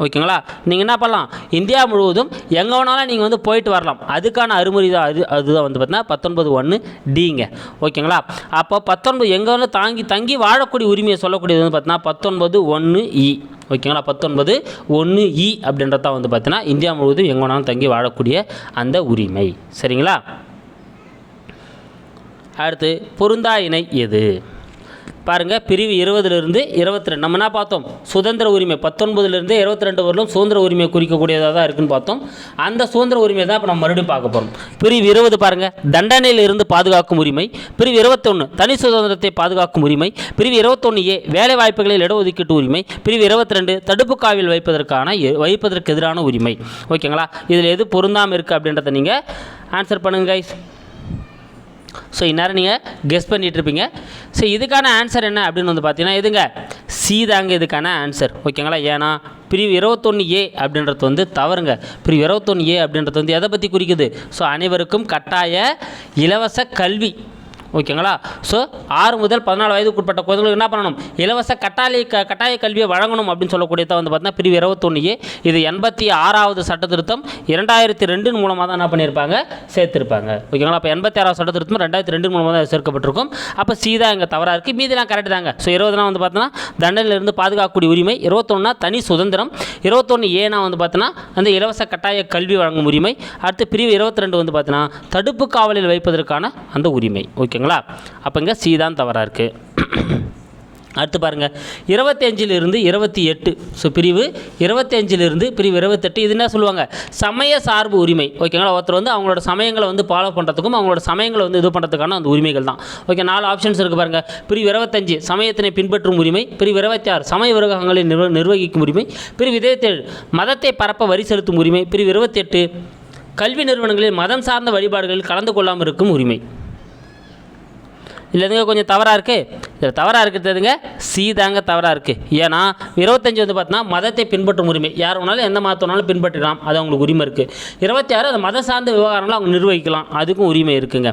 ஓகேங்களா? நீங்கள் என்ன பண்ணலாம்? இந்தியா முழுவதும் எங்கே வேணாலும் நீங்கள் வந்து போயிட்டு வரலாம். அதுக்கான அறிமுறை தான் அது அதுதான் வந்து பார்த்தீங்கன்னா பத்தொன்பது ஒன்று டிங்க. ஓகேங்களா? அப்போ பத்தொன்பது எங்கே வேணாலும் தாங்கி தங்கி வாழக்கூடிய உரிமையை சொல்லக்கூடியது வந்து பார்த்தீங்கன்னா பத்தொன்பது ஒன்று இ. ஓகேங்களா? பத்தொன்பது ஒன்று இ அப்படின்றத வந்து பார்த்தீங்கன்னா இந்தியா முழுவதும் எங்கே வேணாலும் தங்கி வாழக்கூடிய அந்த உரிமை. சரிங்களா? அடுத்து பொருந்தா இணை எது? பாருங்கள் பிரிவு இருபதுலேருந்து இருபத்தி ரெண்டு நம்ம என்ன பார்த்தோம்? சுதந்திர உரிமை பத்தொன்பதுலேருந்து இருபத்தி ரெண்டு வரலும் சுதந்திர உரிமை குறிக்கக்கூடியதாக தான் இருக்குன்னு பார்த்தோம். அந்த சுதந்திர உரிமை தான் இப்போ நம்ம மறுபடியும் பார்க்க போகிறோம் பிரிவு இருபது பாருங்கள் தண்டனையில் இருந்து பாதுகாக்கும் உரிமை. பிரிவு இருபத்தொன்று தனி சுதந்திரத்தை பாதுகாக்கும் உரிமை. பிரிவு இருபத்தொன்று ஏ வேலை வாய்ப்புகளில் இடஒதுக்கீட்டு உரிமை. பிரிவு இருபத்தி ரெண்டு தடுப்பு காவில் வைப்பதற்கான எ- வைப்பதற்கு எதிரான உரிமை. ஓகேங்களா? இதில் எது பொருந்தாமல் இருக்குது அப்படின்றத நீங்கள் ஆன்சர் பண்ணுங்க கைஸ் ஸோ இந்நேரம் நீங்கள் கெஸ் பண்ணிகிட்ருப்பீங்க இருப்பீங்க ஸோ இதுக்கான ஆன்சர் என்ன அப்படின்னு வந்து பார்த்தீங்கன்னா எதுங்க சி தாங்க இதுக்கான ஆன்சர் ஓகேங்களா? ஏன்னா பிரிவு இருபத்தொன்று ஏ அப்படின்றது வந்து தவறுங்க. பிரிவு இருபத்தொன்று ஏ அப்படின்றது வந்து எதை பற்றி குறிக்குது? ஸோ அனைவருக்கும் கட்டாய இலவச கல்வி. ஓகேங்களா? ஸோ ஆறு முதல் பதினாலு வயதுக்குட்பட்ட குழந்தைகளுக்கு என்ன பண்ணணும்? இலவச கட்டாய க கட்டாய கல்வியை வழங்கணும் அப்படின்னு சொல்லக்கூடியதான் வந்து பார்த்தீங்கன்னா பிரிவு இருபத்தொன்று ஏ இது எண்பத்தி ஆறாவது சட்ட திருத்தம் இரண்டாயிரத்தி ரெண்டின் மூலமாக தான் என்ன பண்ணியிருப்பாங்க? சேர்த்துருப்பாங்க. ஓகேங்களா? அப்போ எண்பத்தி ஆறாவது சட்ட திருத்தம் ரெண்டாயிரத்தி ரெண்டு மூலமாக தான் சேர்க்கப்பட்டிருக்கும். அப்போ சீதா இங்கே தவறாக இருக்குது மீதிலாம் கரெக்ட் தாங்க. ஸோ இருபதுனா வந்து பார்த்தோன்னா தண்டனையிலிருந்து பாதுகாக்கக்கூடிய உரிமை. இருபத்தொன்னா தனி சுதந்திரம். இருபத்தொன்று ஏனா வந்து பார்த்தோன்னா அந்த இலவச கட்டாய கல்வி வழங்கும் உரிமை. அடுத்து பிரிவு இருபத்தி ரெண்டு வந்து பார்த்தோன்னா தடுப்பு காவலில் வைப்பதற்கான அந்த உரிமை. ஓகேங்களா? அப்போ இங்கே சி தான் தவறாக இருக்குது அடுத்து பாருங்கள் இருபத்தஞ்சிலிருந்து இருபத்தி எட்டு. ஸோ பிரிவு இருபத்தஞ்சிலிருந்து பிரிவு இருபத்தெட்டு. இது என்ன சொல்லுவாங்க? சமய சார்பு உரிமை. ஓகேங்களா? ஒருத்தர் வந்து அவங்களோட சமயங்களை வந்து ஃபாலோ பண்ணுறதுக்கும் அவங்களோட சமயங்களை வந்து இது பண்ணுறதுக்கான அந்த உரிமைகள் தான். ஓகே நாலு ஆப்ஷன்ஸ் இருக்குது பாருங்கள் பிரிவு இருபத்தஞ்சு சமயத்தினை பின்பற்றும் உரிமை. பிரிவு இருபத்தி ஆறு சமய விரகங்களை நிர்வ நிர்வகிக்கும் உரிமை. பிரிவு இருபத்தேழு மதத்தை பரப்ப வரி செலுத்தும் உரிமை. பிரிவு இருபத்தெட்டு கல்வி நிறுவனங்களில் மதம் சார்ந்த வழிபாடுகளில் கலந்து கொள்ளாமல் இருக்கும் உரிமை. இல்லைங்க கொஞ்சம் தவறாக இருக்குது இதில் தவறாக இருக்கிறதுங்க சி தாங்க தவறாக இருக்குது ஏன்னா இருபத்தஞ்சி வந்து பார்த்தீங்கன்னா மதத்தை பின்பற்றும் உரிமை. யார் வேணாலும் எந்த மதத்தை வேணாலும் பின்பற்றலாம். அது அவங்களுக்கு உரிமை இருக்குது இருபத்தி ஆறு அந்த மத சார்ந்த விவகாரங்களும் அவங்க நிர்வகிக்கலாம். அதுக்கும் உரிமை இருக்குங்க.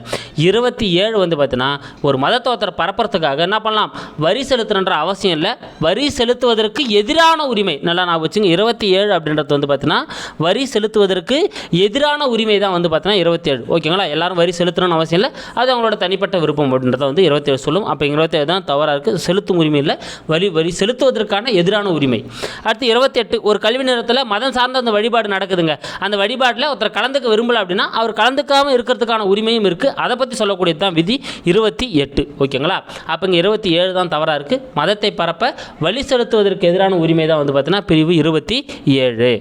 இருபத்தி ஏழு வந்து பார்த்தீங்கன்னா ஒரு மதத்தோத்தரை பரப்புறதுக்காக என்ன பண்ணலாம்? வரி செலுத்தணுன்ற அவசியம் இல்லை. வரி செலுத்துவதற்கு எதிரான உரிமை. நல்லா நான் வச்சுங்க. இருபத்தி ஏழு அப்படின்றது வந்து பார்த்தீங்கன்னா வரி செலுத்துவதற்கு எதிரான உரிமை தான் வந்து பார்த்தீங்கன்னா இருபத்தேழு. ஓகேங்களா? எல்லாரும் வரி செலுத்தணும்னு அவசியம் இல்லை. அது அவங்களோட தனிப்பட்ட விருப்பம் அப்படின்றத வந்து இருபத்தேழு சொல்லும். அப்போ இருபத்தேழு தான் தவறாக இருக்குது செலுத்தும் உரிமை இல்லை. வரி வரி செலுத்துவதற்கான எதிரான உரிமை. அடுத்து இருபத்தெட்டு ஒரு கல்வி நிறத்தில் மதம் சார்ந்த அந்த வழிபாடு நடக்குதுங்க. அந்த வழிபாட்டில் ஒருத்தர் கலந்துக்க விரும்பல அப்படின்னா அவர் கலந்துக்காமல் இருக்கிறதுக்கான உரிமையும் இருக்குது அதை பற்றி சொல்லக்கூடியது தான் விதி இருபத்தி எட்டு. ஓகேங்களா? அப்போ இங்கே இருபத்தி ஏழு தான் தவறாக இருக்குது மதத்தை பரப்ப வழி செலுத்துவதற்கு எதிரான உரிமை தான் வந்து பார்த்தீங்கன்னா பிரிவு இருபத்தி ஏழு.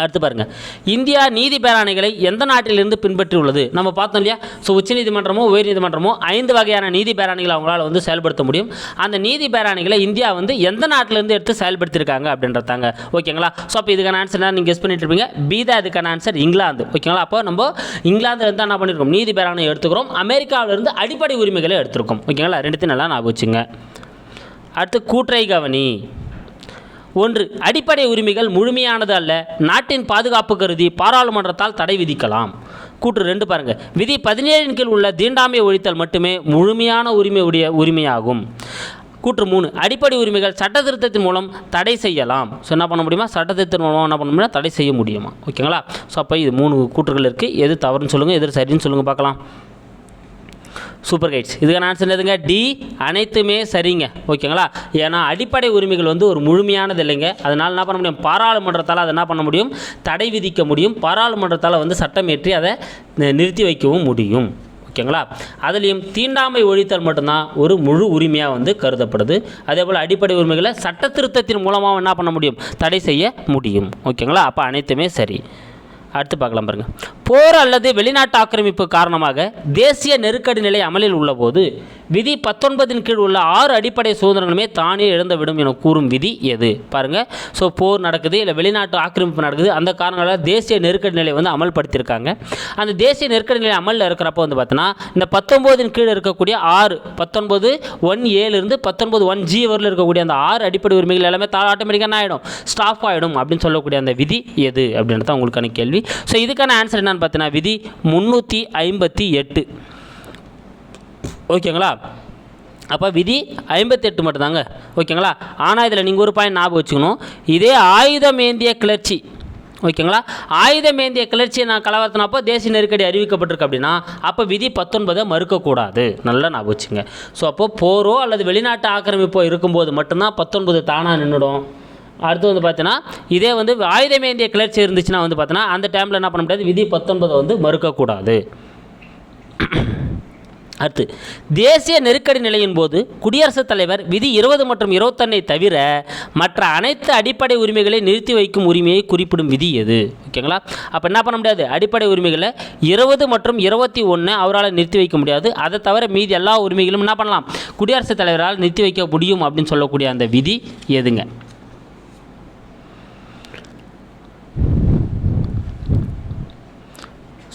அடுத்து பாருங்கள் இந்தியா நீதி பேராணைகளை எந்த நாட்டிலிருந்து பின்பற்றியுள்ளது? நம்ம பார்த்தோம் இல்லையா? ஸோ உச்சநீதிமன்றமோ உயர்நீதிமன்றமோ ஐந்து வகையான நீதி பேராணைகளை அவங்களால் வந்து செயல்படுத்த முடியும். அந்த நீதி பேராணைகளை இந்தியா வந்து எந்த நாட்டிலேருந்து எடுத்து செயல்படுத்தியிருக்காங்க அப்படின்றதாங்க ஓகேங்களா ஸோ அப்போ இதுக்கான ஆன்சர் நீங்கள் கெஸ் பண்ணிட்டு இருப்பீங்க. பீதா இதுக்கான ஆன்சர் இங்கிலாந்து. ஓகேங்களா அப்போ நம்ம இங்கிலாந்துலேருந்து என்ன பண்ணியிருக்கோம் நீதி பேராணை எடுத்துக்கிறோம். அமெரிக்காவிலிருந்து அடிப்படை உரிமைகளை எடுத்திருக்கோம். ஓகேங்களா ரெண்டுத்தையும் நல்லா நான் வச்சுங்க. அடுத்து கூற்றை கவனி. ஒன்று அடிப்படை உரிமைகள் முழுமையானது அல்ல நாட்டின் பாதுகாப்பு கருதி பாராளுமன்றத்தால் தடை விதிக்கலாம். கூற்று ரெண்டு பாருங்கள் விதி பதினேழின் கீழ் உள்ள தீண்டாமை ஒழித்தல் மட்டுமே முழுமையான உரிமை உடைய உரிமையாகும். கூற்று மூணு அடிப்படை உரிமைகள் சட்ட திருத்தத்தின் மூலம் தடை செய்யலாம். ஸோ என்ன பண்ண முடியுமா? சட்ட திருத்தத்தின் மூலம் என்ன பண்ண முடியுமா தடை செய்ய முடியுமா? ஓகேங்களா? ஸோ அப்போ இது மூணு கூற்றுகள் இருக்குது எது தவறுன்னு சொல்லுங்கள் எது சரின்னு சொல்லுங்கள் பார்க்கலாம். Super guys. இதுக்கான ஆன்சர் எதுங்க டி அனைத்துமே சரிங்க. ஓகேங்களா? ஏன்னா அடிப்படை உரிமைகள் வந்து ஒரு முழுமையானது இல்லைங்க. அதனால் என்ன பண்ண முடியும்? பாராளுமன்றத்தால் அதை என்ன பண்ண முடியும்? தடை விதிக்க முடியும். பாராளுமன்றத்தால் வந்து சட்டம் ஏற்றி அதை நிறுத்தி வைக்கவும் முடியும். ஓகேங்களா? அதுலேயும் தீண்டாமை ஒழித்தல் மட்டும்தான் ஒரு முழு உரிமையாக வந்து கருதப்படுது. அதே போல் அடிப்படை உரிமைகளை சட்ட திருத்தத்தின் மூலமாக என்ன பண்ண முடியும்? தடை செய்ய முடியும். ஓகேங்களா? அப்போ அனைத்துமே சரி. அடுத்து பார்க்கலாம் பாருங்கள் போர் அல்லது வெளிநாட்டு ஆக்கிரமிப்பு காரணமாக தேசிய நெருக்கடி நிலை அமலில் உள்ளபோது விதி பத்தொன்பதின் கீழ் உள்ள ஆறு அடிப்படை சுதந்திரங்களுமே தானே இழந்துவிடும் என கூறும் விதி எது? பாருங்கள் ஸோ போர் நடக்குது இல்லை வெளிநாட்டு ஆக்கிரமிப்பு நடக்குது அந்த காரணங்களால் தேசிய நெருக்கடி நிலை வந்து அமல்படுத்தியிருக்காங்க. அந்த தேசிய நெருக்கடி நிலை அமலில் இருக்கிறப்ப வந்து பார்த்தோன்னா இந்த பத்தொம்போதின் கீழ் இருக்கக்கூடிய ஆறு பத்தொன்பது ஒன் ஏழுலேருந்து பத்தொன்பது ஒன் ஜி வரல இருக்கக்கூடிய அந்த ஆறு அடிப்படை உரிமைகள் எல்லாமே தா ஆட்டோமேட்டிக்காக என்ன ஆகிடும் ஸ்டாஃப் ஆகிடும் அப்படின்னு சொல்லக்கூடிய அந்த விதி எது? அப்படின்றது தான் உங்களுக்கான கேள்வி. ஸோ இதுக்கான ஆன்சர் என்னன்னு பார்த்தீங்கன்னா விதி முந்நூற்றி ஐம்பத்தி எட்டு. ஓகேங்களா அப்போ விதி ஐம்பத்தெட்டு மட்டும்தாங்க. ஓகேங்களா ஆனால் இதில் நீங்கள் ஒரு பாயிண்ட் ஞாபகம் வச்சுக்கணும். இதே ஆயுதமேந்திய கிளர்ச்சி. ஓகேங்களா ஆயுதமேந்திய கிளர்ச்சியை நான் கலவரத்தினப்போ தேசிய நெருக்கடி அறிவிக்கப்பட்டிருக்கு அப்படின்னா அப்போ விதி பத்தொன்பதை மறுக்கக்கூடாது. நல்லா ஞாபகம் வச்சுங்க. ஸோ அப்போ போரோ அல்லது வெளிநாட்டு ஆக்கிரமிப்போ இருக்கும்போது மட்டும்தான் பத்தொன்பது தானாக நின்றுடும் அடுத்து வந்து பார்த்தீங்கன்னா இதே வந்து ஆயுதமேந்திய கிளர்ச்சி இருந்துச்சுன்னா வந்து பார்த்தீங்கன்னா அந்த டைமில் என்ன பண்ண முடியாது? விதி பத்தொன்பதை வந்து மறுக்கக்கூடாது. அடுத்து தேசிய நெருக்கடி நிலையின் போது குடியரசுத் தலைவர் விதி இருபது மற்றும் இருபத்தொன்னை தவிர மற்ற அனைத்து அடிப்படை உரிமைகளை நிறுத்தி வைக்கும் உரிமையை குறிப்பிடும் விதி எது? ஓகேங்களா அப்போ என்ன பண்ண முடியாது? அடிப்படை உரிமைகளை இருபது மற்றும் இருபத்தி ஒன்று அவரால் நிறுத்தி வைக்க முடியாது. அதை தவிர மீதி எல்லா உரிமைகளும் என்ன பண்ணலாம்? குடியரசுத் தலைவரால் நிறுத்தி வைக்க முடியும் அப்படின்னு சொல்லக்கூடிய அந்த விதி எதுங்க?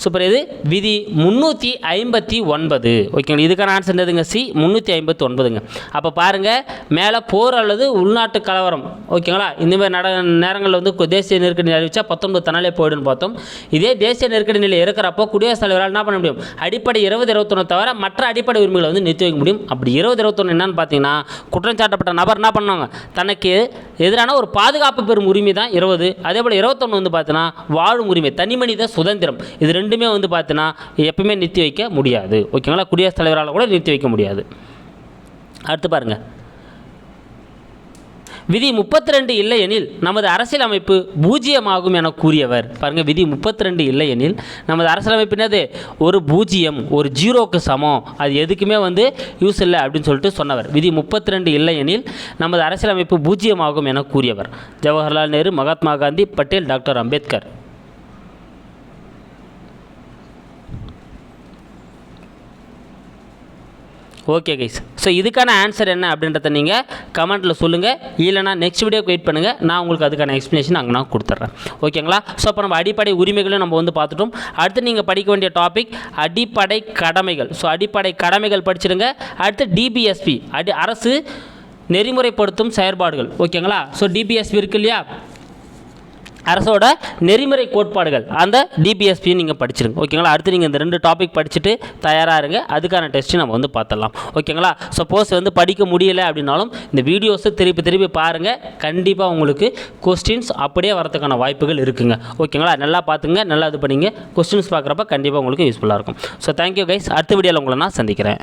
சூப்பர். இது விதி முந்நூற்றி ஐம்பத்தி ஒன்பது. ஓகேங்களா இதுக்கான ஆன்சர் எதுங்க சி முந்நூற்றி ஐம்பத்தி ஒன்பதுங்க. அப்போ பாருங்கள் மேலே போர் அல்லது உள்நாட்டு கலவரம். ஓகேங்களா இந்தமாதிரி நட நேரங்களில் வந்து தேசிய நெருக்கடி நிலை அறிவிச்சா பத்தொன்பது தனாலே போயிடுன்னு பார்த்தோம். இதே தேசிய நெருக்கடி நிலை இருக்கிறப்போ குடியரசுத் தலைவரால் என்ன பண்ண முடியும்? அடிப்படை இருபது இருபத்தொன்று தவிர மற்ற அடிப்படை உரிமைகளை வந்து நிறுத்தி வைக்க முடியும். அப்படி இருபது இருபத்தொன்று என்னன்னு பார்த்தீங்கன்னா குற்றம் சாட்டப்பட்ட நபர் என்ன பண்ணுவாங்க? தனக்கு எதிரான ஒரு பாதுகாப்பு பெறும் உரிமை தான் இருபது. அதே போல் இருபத்தொன்று வந்து பார்த்தீங்கன்னா வாழும் உரிமை தனி மனித சுதந்திரம். இது ரெண்டு ரெண்டுமே வந்து பார்த்தீங்கன்னா எப்பவுமே நிறுத்தி வைக்க முடியாது. ஓகேங்களா? குடியரசுத் தலைவரால் கூட நிறுத்தி வைக்க முடியாது. அடுத்து பாருங்கள் விதி முப்பத்தி ரெண்டு இல்லை எனில் நமது அரசியலமைப்பு பூஜ்ஜியமாகும் என கூறியவர். பாருங்கள் விதி முப்பத்தி ரெண்டு இல்லை எனில் நமது அரசியலமைப்பு என்னது? ஒரு பூஜ்ஜியம் ஒரு ஜீரோக்கு சமம். அது எதுக்குமே வந்து யூஸ் இல்லை அப்படின்னு சொல்லிட்டு சொன்னவர். விதி முப்பத்தி ரெண்டு இல்லை எனில் நமது அரசியலமைப்பு பூஜ்ஜியமாகும் என கூறியவர். Jawaharlal Nehru Mahatma Gandhi Patel doctor Ambedkar. Okay guys so இதுக்கான ஆன்சர் என்ன அப்படின்றத நீங்கள் கமெண்ட்டில் சொல்லுங்கள் இல்லைனா நெக்ஸ்ட் வீடியோக்கு வெயிட் பண்ணுங்கள் நான் உங்களுக்கு அதுக்கான எக்ஸ்ப்ளனேஷன் அங்கே நான் கொடுத்துட்றேன் ஓகேங்களா ஸோ அப்போ நம்ம அடிப்படை உரிமைகளும் நம்ம வந்து பார்த்துட்டோம். அடுத்து நீங்கள் படிக்க வேண்டிய டாபிக் அடிப்படை கடமைகள். ஸோ அடிப்படை கடமைகள் படிச்சிடுங்க. அடுத்து டிபிஎஸ்பி அடி அரசு நெறிமுறைப்படுத்தும் செயற்பாடுகள். ஓகேங்களா ஸோ டிபிஎஸ்பி இருக்கு இல்லையா? அரசோட நெறிமுறை கோட்பாடுகள். அந்த டிபிஎஸ்பி நீங்கள் படிச்சிருங்க. ஓகேங்களா அடுத்து நீங்கள் இந்த ரெண்டு டாபிக் படிச்சுட்டு தயாராக இருங்க. அதுக்கான டெஸ்ட்டு நம்ம வந்து பார்த்துடலாம் ஓகேங்களா சப்போஸ் வந்து படிக்க முடியல அப்படின்னாலும் இந்த வீடியோஸை திருப்பி திருப்பி பாருங்கள் கண்டிப்பாக உங்களுக்கு கொஸ்டின்ஸ் அப்படியே வரதுக்கான வாய்ப்புகள் இருக்குங்க. ஓகேங்களா நல்லா பார்த்துங்க நல்லா இது பண்ணிங்க. கொஸ்டின்ஸ் பார்க்குறப்ப கண்டிப்பாக உங்களுக்கு யூஸ்ஃபுல்லாக இருக்கும். ஸோ தேங்க்யூ கைஸ் அடுத்த வீடியோவில் உங்களை நான் சந்திக்கிறேன்.